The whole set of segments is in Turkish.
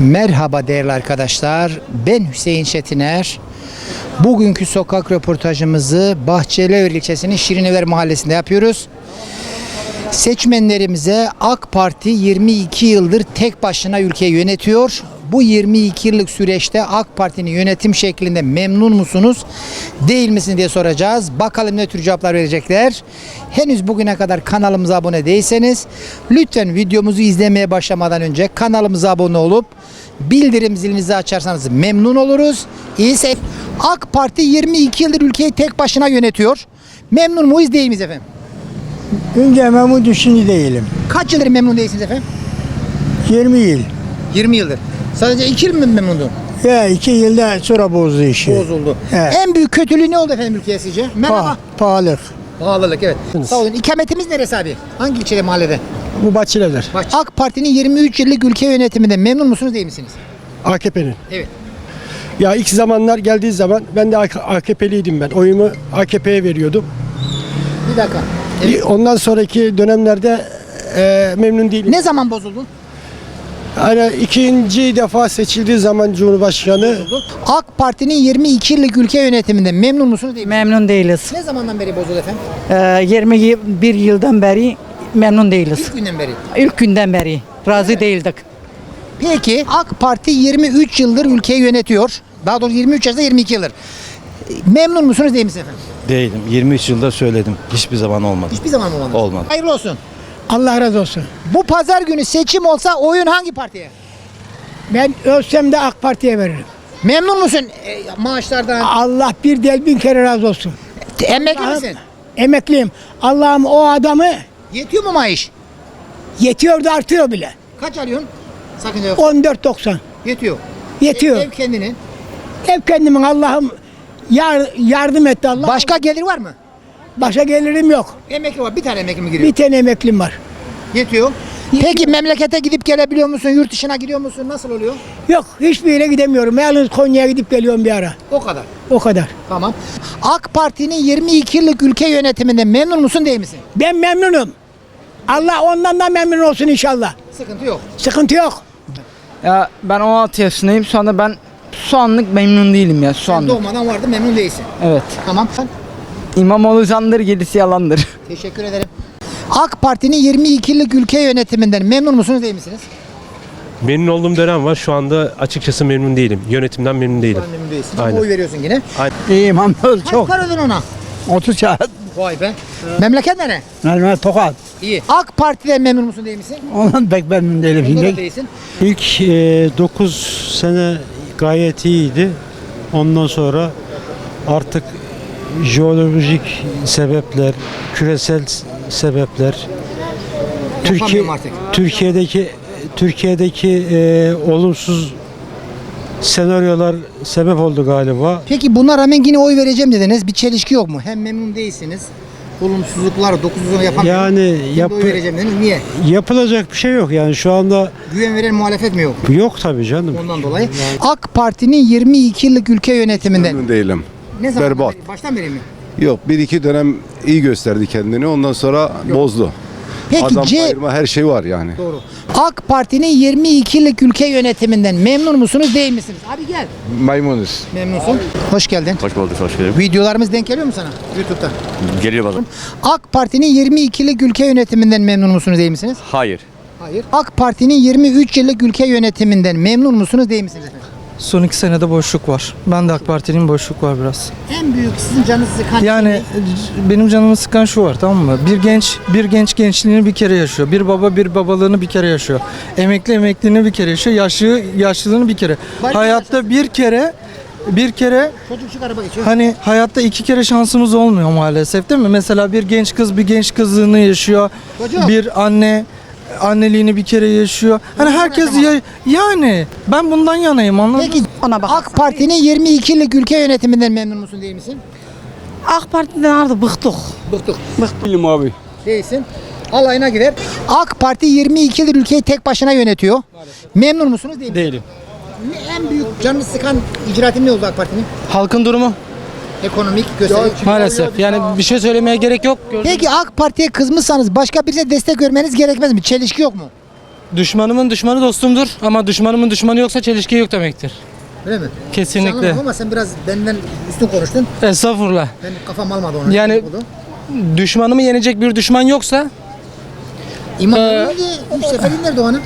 Merhaba değerli arkadaşlar. Ben Hüseyin Çetiner. Bugünkü sokak röportajımızı Bahçelievler ilçesinin Şirinever mahallesinde yapıyoruz. Seçmenlerimize AK Parti 22 yıldır tek başına ülkeyi yönetiyor. Bu 22 yıllık süreçte AK Parti'nin yönetim şeklinde memnun musunuz? Değil misiniz diye soracağız. Bakalım ne tür cevaplar verecekler. Henüz bugüne kadar kanalımıza abone değilseniz lütfen videomuzu izlemeye başlamadan önce kanalımıza abone olup bildirim zilinizi açarsanız memnun oluruz. İyiyse AK Parti 22 yıldır ülkeyi tek başına yönetiyor. Memnun muyuz değil miyiz efendim? Önce memnun düşünce değilim. Kaç yıldır memnun değilsiniz efendim? 20 yıl. 20 yıldır. Sadece 2 yıl mı memnundun? Ya iki yılda sonra bozdu işi. Bozuldu. Evet. En büyük kötülüğü ne oldu efendim ülkeye sizce? Merhaba. Pa- pahalı. Pahalılık evet. Sağ olun. İkametimiz neresi abi? Hangi ilçede mahallede? Bu Bahçelievler. AK Parti'nin 23 yıllık ülke yönetiminde memnun musunuz değil misiniz? AKP'nin. Evet. Ya ilk zamanlar geldiği zaman ben de AK- AKP'liydim ben. Oyumu AKP'ye veriyordum. Bir dakika. Evet. Ondan sonraki dönemlerde e, memnun değilim. Ne zaman bozuldu? Hani ikinci defa seçildiği zaman Cumhurbaşkanı AK Parti'nin 22 yıllık ülke yönetiminde memnun musunuz değil misiniz? Memnun değiliz. Ne zamandan beri bozuldu efendim? Ee, 21 yıldan beri memnun değiliz. İlk günden beri. İlk günden beri razı değildik. Peki AK Parti 23 yıldır ülkeyi yönetiyor. Daha doğrusu 23 yaşında 22 yıldır. Memnun musunuz değil misiniz efendim? Değilim. 23 yılda söyledim. Hiçbir zaman olmadı. Hiçbir zaman olmadı. Olmadı. Hayırlı olsun. Allah razı olsun. Bu pazar günü seçim olsa oyun hangi partiye? Ben ölsem de AK Parti'ye veririm. Memnun musun e, maaşlardan? Allah bir del bin kere razı olsun. Emekli Allah'ım, misin? Emekliyim. Allah'ım o adamı Yetiyor mu maaş? yetiyor da artıyor bile. Kaç alıyorsun? Sakınca yok. 14.90. Yetiyor. Yetiyor. Ev, ev kendinin. Ev kendimin Allah'ım yar, yardım etti Allah. Başka gelir var mı? Başa gelirim yok. Emekli var. Bir tane emekli mi giriyor? Bir tane emeklim var. Yetiyor. Peki memlekete gidip gelebiliyor musun? Yurt dışına gidiyor musun? Nasıl oluyor? Yok hiçbir yere gidemiyorum. Yalnız Konya'ya gidip geliyorum bir ara. O kadar. O kadar. Tamam. AK Parti'nin 22 yıllık ülke yönetiminde memnun musun değil misin? Ben memnunum. Allah ondan da memnun olsun inşallah. Sıkıntı yok. Sıkıntı yok. Ya ben 16 yaşındayım. Şu anda ben şu anlık memnun değilim ya şu Sen anlık. doğmadan vardı memnun değilsin. Evet. Tamam. İmamoğlu candır gerisi yalandır. Teşekkür ederim. AK Parti'nin 22 yıllık ülke yönetiminden memnun musunuz değil misiniz? Memnun olduğum dönem var. Şu anda açıkçası memnun değilim. Yönetimden memnun değilim. Memnun değilsin. Aynen. Oy veriyorsun yine. İyiyim hamdolsun Kaç para ödün ona? 30 saat. Vay be. Memleket nere? Normal tokat. İyi. AK Parti'den memnun musun değil misin? Ondan pek memnun değilim Ondan da değilsin. İlk 9 sene gayet iyiydi. Ondan sonra artık jeolojik sebepler, küresel sebepler, Türkiye artık. Türkiye'deki Türkiye'deki e, olumsuz senaryolar sebep oldu galiba. Peki buna rağmen yine oy vereceğim dediniz. Bir çelişki yok mu? Hem memnun değilsiniz. Olumsuzluklar, dokuzluğunu yapamıyorum. Yani yap- oy vereceğim dediniz. Niye? Yapılacak bir şey yok yani şu anda Güven veren muhalefet mi yok? yok tabii canım. Ondan dolayı. AK Parti'nin 22 yıllık ülke yönetiminden. Memnun değilim. Ne zaman? Berbat. Baştan beri mi? Yok bir iki dönem iyi gösterdi kendini ondan sonra bozdu. Peki Adam C bayırma her şey var yani. Doğru. AK Parti'nin 22 yıllık ülke yönetiminden memnun musunuz değil misiniz? Abi gel. Maymunuz. Memnunsun. Hoş geldin. Hoş bulduk, hoş geldin. Videolarımız denk geliyor mu sana? YouTube'da. Geliyor bazen. AK Parti'nin 22 yıllık ülke yönetiminden memnun musunuz değil misiniz? Hayır. Hayır. AK Parti'nin 23 yıllık ülke yönetiminden memnun musunuz değil misiniz efendim? Son iki senede boşluk var. Ben de AK Parti'nin boşluk var biraz. En büyük sizin canınızı sıkan Yani şey benim canımı sıkan şu var tamam mı? Bir genç bir genç gençliğini bir kere yaşıyor. Bir baba bir babalığını bir kere yaşıyor. Emekli emekliliğini bir kere yaşıyor. Yaşlı yaşlılığını bir kere. Bari Hayatta bir kere bir kere çocukçuk araba geçiyor. hani hayatta iki kere şansımız olmuyor maalesef değil mi? Mesela bir genç kız bir genç kızlığını yaşıyor. Çocuk. Bir anne anneliğini bir kere yaşıyor. Hani herkes ya, yani ben bundan yanayım anladın mı? Peki Ona bakarsan AK Parti'nin 22 yıllık ülke yönetiminden memnun musun değil misin? AK Parti'den artık bıktık. Bıktık. Değilim abi. Değilsin. Alayına gider. AK Parti 22 yıldır ülkeyi tek başına yönetiyor. Memnun musunuz değil misiniz? Değilim. Ne- En büyük canını sıkan icraatın ne oldu AK Parti'nin? Halkın durumu Ekonomik gösterge. maalesef. Yani bir şey söylemeye gerek yok. Peki AK Parti'ye kızmışsanız başka birine destek vermeniz gerekmez mi? Çelişki yok mu? düşmanımın düşmanı dostumdur ama düşmanımın düşmanı yoksa çelişki yok demektir. Öyle mi? Kesinlikle. Ama sen biraz benden üstün konuştun. Estağfurullah. Ben kafam almadı onu. Yani- oldu? Düşmanımı yenecek bir düşman yoksa İmamoğlu Ee, nerede? Üç sefer indirdi onu.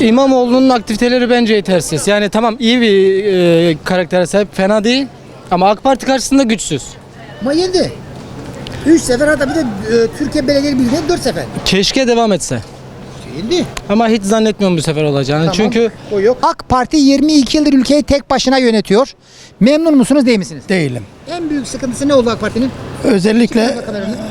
İmamoğlu'nun aktiviteleri bence yetersiz. Yani tamam iyi bir e, karaktere sahip, fena değil. Ama AK Parti karşısında güçsüz. Ama yendi. Üç sefer hatta bir de e, Türkiye Belediye Birliği'ne dört sefer. Keşke devam etse. Yendi. Ama hiç zannetmiyorum bu sefer olacağını. Tamam. Çünkü O yok. AK Parti 22 yıldır ülkeyi tek başına yönetiyor. Memnun musunuz değil misiniz? Değilim. En büyük sıkıntısı ne oldu AK Parti'nin? Özellikle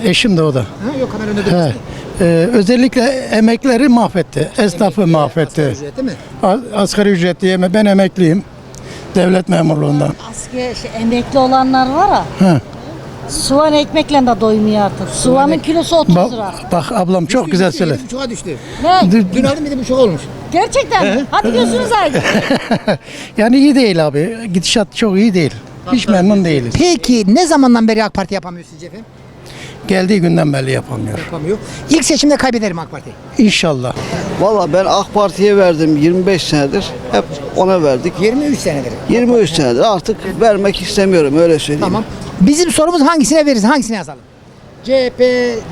eşim de o da. Ha, yok kamera önünde He. Ee, özellikle emekleri mahvetti. Esnafı mahvetti. Ücret değil mi? Asgari ücret diyeme ben emekliyim. Devlet memurluğundan. Asker şey, emekli olanlar var ya. He. Soğan ekmekle de doymuyor artık. Soğanın kilosu 30 Bak, lira. bak ablam çok güzel söyledi. buçuğa düştü. Ne? Dün aldım bir buçuk olmuş. Gerçekten mi? Hadi gözünüz aydın. Yani iyi değil abi. Gidişat çok iyi değil. Hiç memnun değiliz. Peki ne zamandan beri AK Parti yapamıyor sizce efendim? Geldiği günden beri yapamıyor. Yapamıyor. İlk seçimde kaybederim AK Parti. İnşallah. Valla ben AK Parti'ye verdim 25 senedir. Hep ona verdik. 23 senedir. 23 senedir artık vermek istemiyorum öyle söyleyeyim. Tamam. Bizim sorumuz hangisine veririz? Hangisine yazalım? CHP,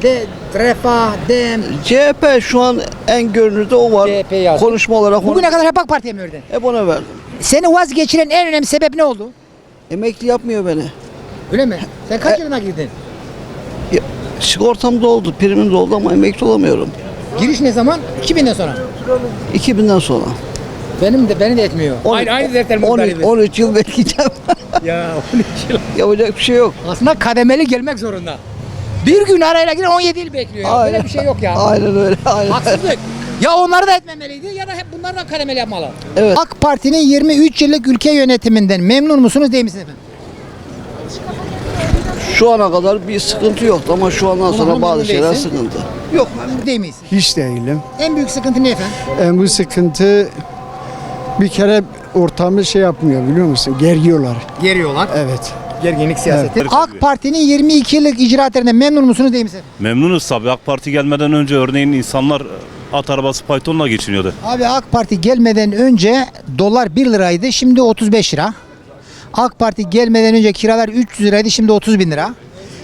de, Refah, DEM. CHP şu an en görünürde o var. CHP yazdım. Konuşma olarak onu, Bugüne kadar hep AK Parti'ye mi verdin? hep ona verdim. Seni vazgeçiren en önemli sebep ne oldu? Emekli yapmıyor beni. Öyle mi? Sen kaç yılına girdin? Sigortam da oldu, primim de oldu ama emekli olamıyorum. Giriş ne zaman? 2000'den sonra. 2000'den sonra. Benim de beni de etmiyor. On- aynı aynı defterimiz 13, 13 yıl bekleyeceğim. Ya 13 yıl. Yapacak bir şey yok. Aslında kademeli gelmek zorunda. Bir gün arayla giren 17 yıl bekliyor. Ya. Böyle bir şey yok ya. Aynen öyle. Aynen. Haksızlık. Ya onları da etmemeliydi ya da hep bunlardan kademeli yapmalı. Evet. AK Parti'nin 23 yıllık ülke yönetiminden memnun musunuz değil misiniz efendim? Şu ana kadar bir sıkıntı yoktu ama şu andan sonra bazı şeyler sıkıntı. Yok. Değil miyiz? Hiç değilim. En büyük sıkıntı ne efendim? En bu sıkıntı bir kere ortamı şey yapmıyor biliyor musun? Gergiyorlar. Geriyorlar. Evet. Gerginlik siyaseti. AK Parti'nin 22 yıllık icraatlerinden memnun musunuz değil misiniz? Memnunuz tabii. AK Parti gelmeden önce örneğin insanlar at arabası faytonla geçiniyordu. Abi AK Parti gelmeden önce dolar 1 liraydı şimdi 35 lira. AK Parti gelmeden önce kiralar 300 liraydı şimdi 30 bin lira.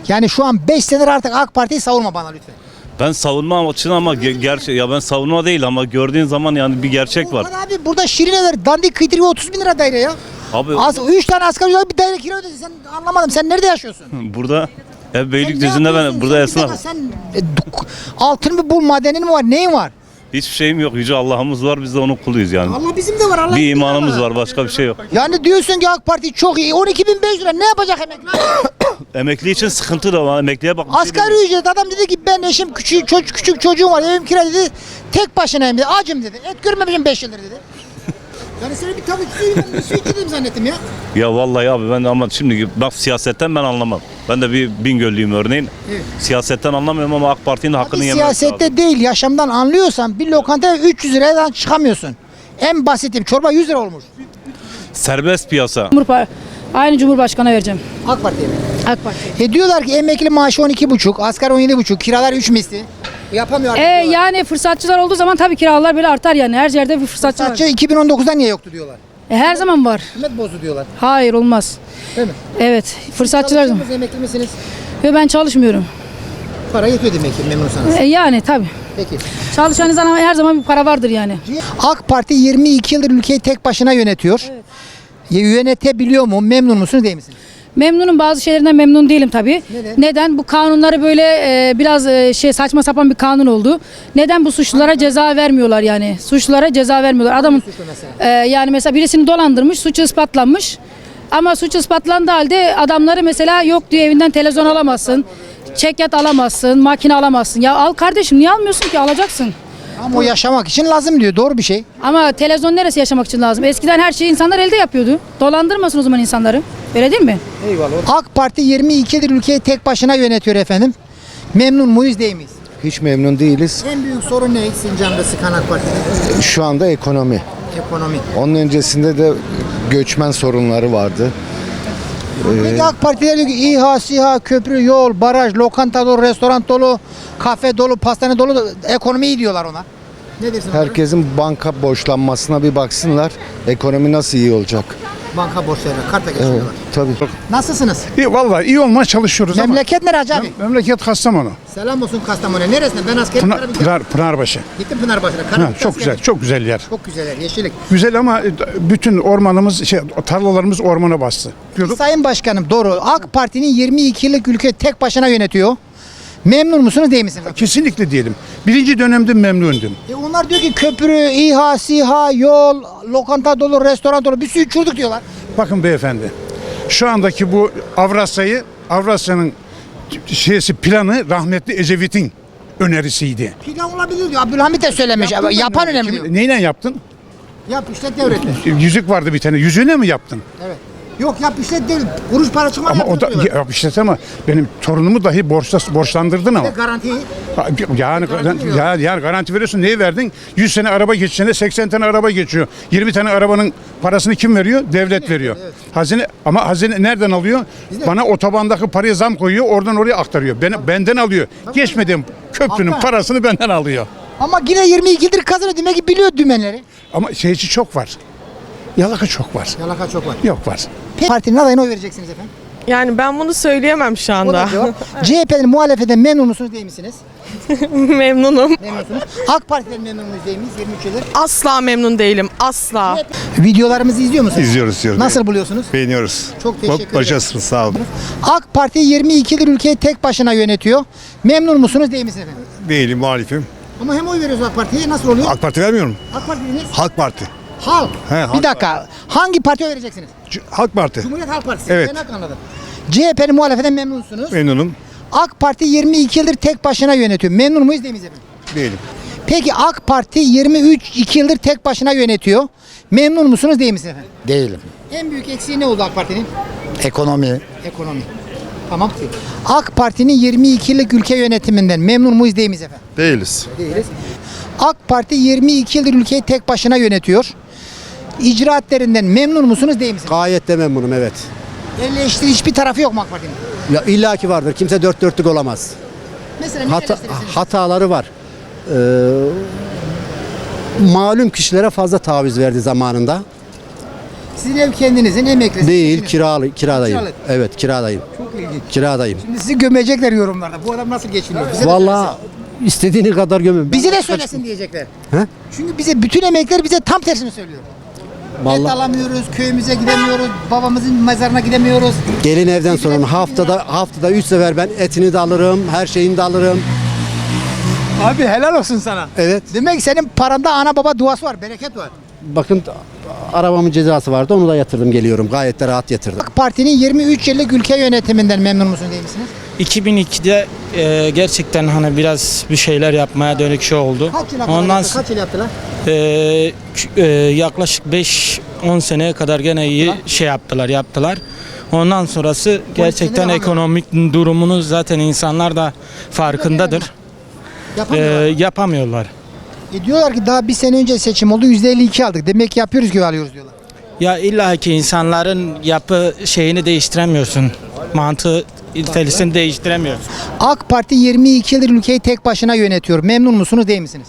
Yani şu an 5 senedir artık AK Parti'yi savunma bana lütfen. Ben savunma için ama ge- gerçek ya ben savunma değil ama gördüğün zaman yani bir gerçek var. Ulan abi burada Şirineler dandik kıytırıyor 30 bin lira daire ya. Abi Az 3 tane asgari ücret bir daire kira ödedi. Sen anlamadım. Sen nerede yaşıyorsun? burada ev Sen ne Beylikdüzü'nde yapıyorsun? ben burada Sen bir dakika, esnaf. Sen e, altın mı bul madenin mi var? Neyin var? Hiçbir şeyim yok. Yüce Allah'ımız var. Biz de onun kuluyuz yani. Allah bizim de var. Allah Bir imanımız var. Başka bir şey yok. Yani diyorsun ki AK Parti çok iyi. 12.500 lira ne yapacak emekli? Emekli için sıkıntı da var. Emekliye bak. şey Asgari ücret adam dedi ki ben eşim küçük çocuk küçük çocuğum var evim kira dedi. Tek başınayım dedi. Acım dedi. Et görmemişim 5 yıldır dedi. Yani seni bir tavuk suyu, su içirdim zannettim ya. Ya vallahi abi ben ama şimdi bak siyasetten ben anlamam. Ben de bir Bingöllüyüm örneğin. Evet. Siyasetten anlamıyorum ama AK Parti'nin hakkını Abi yemek siyasette lazım. değil yaşamdan anlıyorsan bir lokantaya 300 liradan çıkamıyorsun. En basitim çorba 100 lira olmuş. Serbest piyasa. Aynı Cumhurbaşkanı vereceğim. AK Parti'ye mi? AK Parti. E diyorlar ki emekli maaşı 12,5, asgari 17,5, kiralar 3 misli. Yapamıyor artık E, diyorlar. yani fırsatçılar olduğu zaman tabii kiralar böyle artar yani. Her yerde bir fırsatçı Sadece 2019'da niye yoktu diyorlar. E, her zaman var. Hükümet bozdu diyorlar. Hayır olmaz. Değil mi? Evet. Fırsatçılar. Çalışıyor musunuz, emekli misiniz? Ve ben çalışmıyorum. Para yetiyor demek ki memnunsanız. E, yani tabii. Peki. Çalışan zaman her zaman bir para vardır yani. AK Parti 22 yıldır ülkeyi tek başına yönetiyor. Ya Yönetebiliyor mu? Memnun musunuz değil misiniz? Memnunum bazı şeylerinden memnun değilim tabii. Neden? Bu kanunları böyle e, biraz e, şey saçma sapan bir kanun oldu. Neden bu suçlulara ceza vermiyorlar yani? Suçlulara ceza vermiyorlar. Adamın e, yani mesela birisini dolandırmış, suçu ispatlanmış. Ama suç ispatlandığı halde adamları mesela yok diyor evinden televizyon alamazsın. Çekyat alamazsın, makine alamazsın. Ya al kardeşim niye almıyorsun ki? Alacaksın. Ama o yaşamak için lazım diyor. Doğru bir şey. Ama televizyon neresi yaşamak için lazım? Eskiden her şeyi insanlar elde yapıyordu. Dolandırmasın o zaman insanları. Öyle değil mi? AK Parti 22 yıldır ülkeyi tek başına yönetiyor efendim. Memnun muyuz değil miyiz? Hiç memnun değiliz. En büyük sorun ne Sincan'da sıkan AK Parti'nin? Şu anda ekonomi. Ekonomi. Onun öncesinde de göçmen sorunları vardı. Peki AK Partiler diyor ki İHA, SİHA, köprü, yol, baraj, lokanta dolu, restoran dolu, kafe dolu, pastane dolu, ekonomi iyi diyorlar ona. Ne dersin? Herkesin banka borçlanmasına bir baksınlar. Ekonomi nasıl iyi olacak? Banka borçları, karta geçiyorlar. Tabii. Nasılsınız? İyi, vallahi iyi olmaya çalışıyoruz ama Memleket nere Hacı abi? memleket Kastamonu. Selam olsun Kastamonu. Neresinde? Ben askerim. Pınar, Karabük'te. Pınar, Pınarbaşı. Gittim Pınarbaşı'na. Ha, Karabük'te çok askerim. güzel, çok güzel yer. Çok güzel yer, yeşillik. Güzel ama bütün ormanımız, şey, tarlalarımız ormana bastı. Diyorduk. Sayın Başkanım doğru. AK Parti'nin 22 yıllık ülke tek başına yönetiyor. Memnun musunuz değil misiniz? Kesinlikle diyelim. Birinci dönemde memnundum. E onlar diyor ki köprü, İHA, SİHA, yol, lokanta dolu, restoran dolu bir sürü uçurduk diyorlar. Bakın beyefendi. Şu andaki bu Avrasya'yı, Avrasya'nın şeysi planı rahmetli Ecevit'in önerisiydi. Plan olabilir diyor. Abdülhamit de söylemiş. Yapan önemli diyor. Neyle yaptın? Yap işlet devretti. Yüzük vardı bir tane. Yüzüğüne mi yaptın? Evet. Yok yap işlet değil. Kuruş para çıkmadı. Ama o da yap işte ama benim torunumu dahi borçla, borçlandırdın ama. Garanti. Ha, Yani, ya, yani garanti veriyorsun neyi verdin? 100 sene araba geçişine 80 tane araba geçiyor. 20 tane arabanın parasını kim veriyor? Devlet veriyor. Hazine ama hazine nereden alıyor? Bana otobandaki paraya zam koyuyor, oradan oraya aktarıyor. Ben, benden alıyor. Geçmediğim köprünün Haklı. parasını benden alıyor. Ama yine 22 yıldır kazanıyor. Demek ki biliyor dümenleri. Ama şeyci çok var. Yalaka çok var. Yalaka çok var. Yok var. Partinin adayına oy vereceksiniz efendim. Yani ben bunu söyleyemem şu O da anda. cevap. CHP'nin muhalefetten memnun musunuz değil misiniz? Memnunum. Memnunsunuz. AK Parti'den memnun muyuz değil miyiz 23 yıldır? Asla memnun değilim. Asla. Videolarımızı izliyor musunuz? İzliyoruz, izliyoruz. Nasıl buluyorsunuz? Beğeniyoruz. Çok teşekkür ederim. Başarısınız, sağ olun. AK Parti 22 yıldır ülkeyi tek başına yönetiyor. Memnun musunuz değil misiniz efendim? Değilim, muhalifim. Ama hem oy veriyoruz AK Parti'ye nasıl oluyor? AK Parti vermiyorum. AK Parti dediniz. Halk Parti. Halk. He, Halk bir dakika. Hangi partiye vereceksiniz? C- Halk Parti. Cumhuriyet Halk Partisi. Evet. Ben anladım. CHP'nin muhalefetten memnunsunuz. Memnunum. AK Parti 22 yıldır tek başına yönetiyor. Memnun muyuz değil miyiz efendim? Değilim. Peki AK Parti 23 2 yıldır tek başına yönetiyor. Memnun musunuz değil misiniz efendim? Değilim. En büyük eksiği ne oldu AK Parti'nin? Ekonomi. Ekonomi. Tamam. AK Parti'nin 22 yıllık ülke yönetiminden memnun muyuz değil miyiz efendim? Değiliz. Değiliz. AK Parti 22 yıldır ülkeyi tek başına yönetiyor. İcraatlerinden memnun musunuz değil misiniz? Gayet de memnunum evet. Eleştiri hiçbir tarafı yok mu AK Parti'nin? Ya illaki vardır. Kimse dört dörtlük olamaz. Mesela ne Hata, eleştirirsiniz? hataları var. Ee, malum kişilere fazla taviz verdi zamanında. Sizin ev kendinizin emeklisi. Değil, Sizin. kiralı, kiradayım. Kiralık. Evet, kiradayım. Çok ilginç. Kiradayım. Şimdi sizi gömecekler yorumlarda. Bu adam nasıl geçiniyor? Bize de Vallahi istediğini kadar gömün. söylesin. Bizi de söylesin diyecekler. He? Çünkü bize bütün emekler bize tam tersini söylüyor. Et Vallahi alamıyoruz, köyümüze gidemiyoruz, babamızın mezarına gidemiyoruz. gelin evden sonra haftada haftada 3 sefer ben etini de alırım, her şeyini de alırım. Abi helal olsun sana. Evet. Demek ki senin paranda ana baba duası var, bereket var. Bakın arabamın cezası vardı. Onu da yatırdım geliyorum. Gayet de rahat yatırdım. AK Parti'nin 23 yıllık ülke yönetiminden memnun musunuz değil misiniz? 2002'de e, gerçekten hani biraz bir şeyler yapmaya dönük şey oldu. Kaç yıl kadar Ondan yaptı, kaç yıl yaptılar? e, e, yaklaşık 5-10 seneye kadar gene iyi şey yaptılar, yaptılar. Ondan sonrası gerçekten ekonomik durumunu zaten insanlar da farkındadır. E, Yapamıyorlar. E diyorlar ki daha bir sene önce seçim oldu %52 aldık. Demek ki yapıyoruz gibi alıyoruz diyorlar. Ya illa ki insanların yapı şeyini değiştiremiyorsun. Mantığı iltelisini değiştiremiyorsun. AK Parti 22 yıldır ülkeyi tek başına yönetiyor. Memnun musunuz değil misiniz?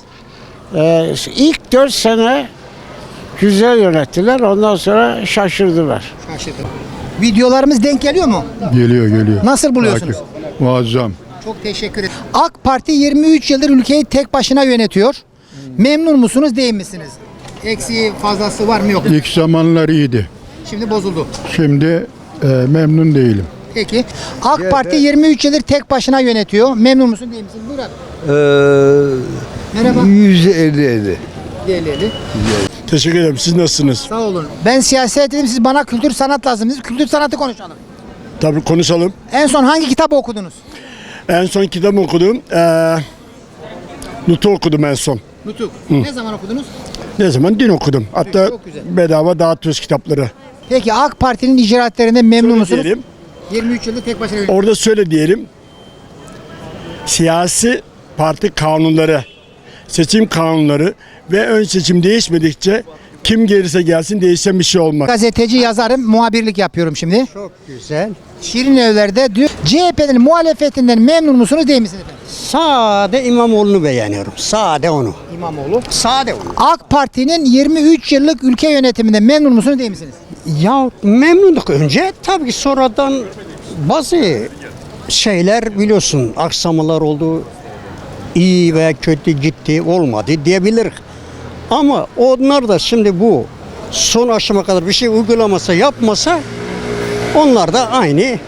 Ee, ilk 4 sene güzel yönettiler. Ondan sonra şaşırdılar. Şaşırdım. Videolarımız denk geliyor mu? Geliyor, geliyor. Nasıl buluyorsunuz? Muazzam. Çok teşekkür ederim. AK Parti 23 yıldır ülkeyi tek başına yönetiyor. Memnun musunuz değil misiniz? Eksiği fazlası var mı yok mu? İlk zamanlar iyiydi. Şimdi bozuldu. Şimdi e, memnun değilim. Peki. AK Parti 23 yıldır tek başına yönetiyor. Memnun musun değil misin? Buyur abi. Merhaba. %50-50. Değerli. Teşekkür ederim. Siz nasılsınız? Sağ olun. Ben siyaset dedim siz bana kültür sanat lazım. Biz kültür sanatı konuşalım. Tabii konuşalım. En son hangi kitabı okudunuz? En son kitap okudum. Ee, Nutu okudum en son. Nutuk. Ne zaman okudunuz? Ne zaman? Din okudum. Hatta çok güzel. bedava dağıtıyoruz kitapları. Peki AK Parti'nin icraatlerinden memnun Şöyle musunuz? diyelim. 23 yıldır tek başına yönetiyor. Orada şöyle diyelim. Siyasi parti kanunları, seçim kanunları ve ön seçim değişmedikçe Kim gelirse gelsin değişen bir şey olmaz. Gazeteci yazarım, muhabirlik yapıyorum şimdi. Çok güzel. Şirin Evler'de diyor. CHP'nin muhalefetinden memnun musunuz değil misiniz efendim? Sade İmamoğlu'nu beğeniyorum. Sade onu. İmamoğlu. Sade onu. AK Parti'nin 23 yıllık ülke yönetiminde memnun musunuz değil misiniz? Ya memnunduk önce. Tabii ki sonradan bazı şeyler biliyorsun aksamalar oldu. iyi veya kötü gitti olmadı diyebilir. Ama onlar da şimdi bu son aşama kadar bir şey uygulamasa yapmasa onlar da aynı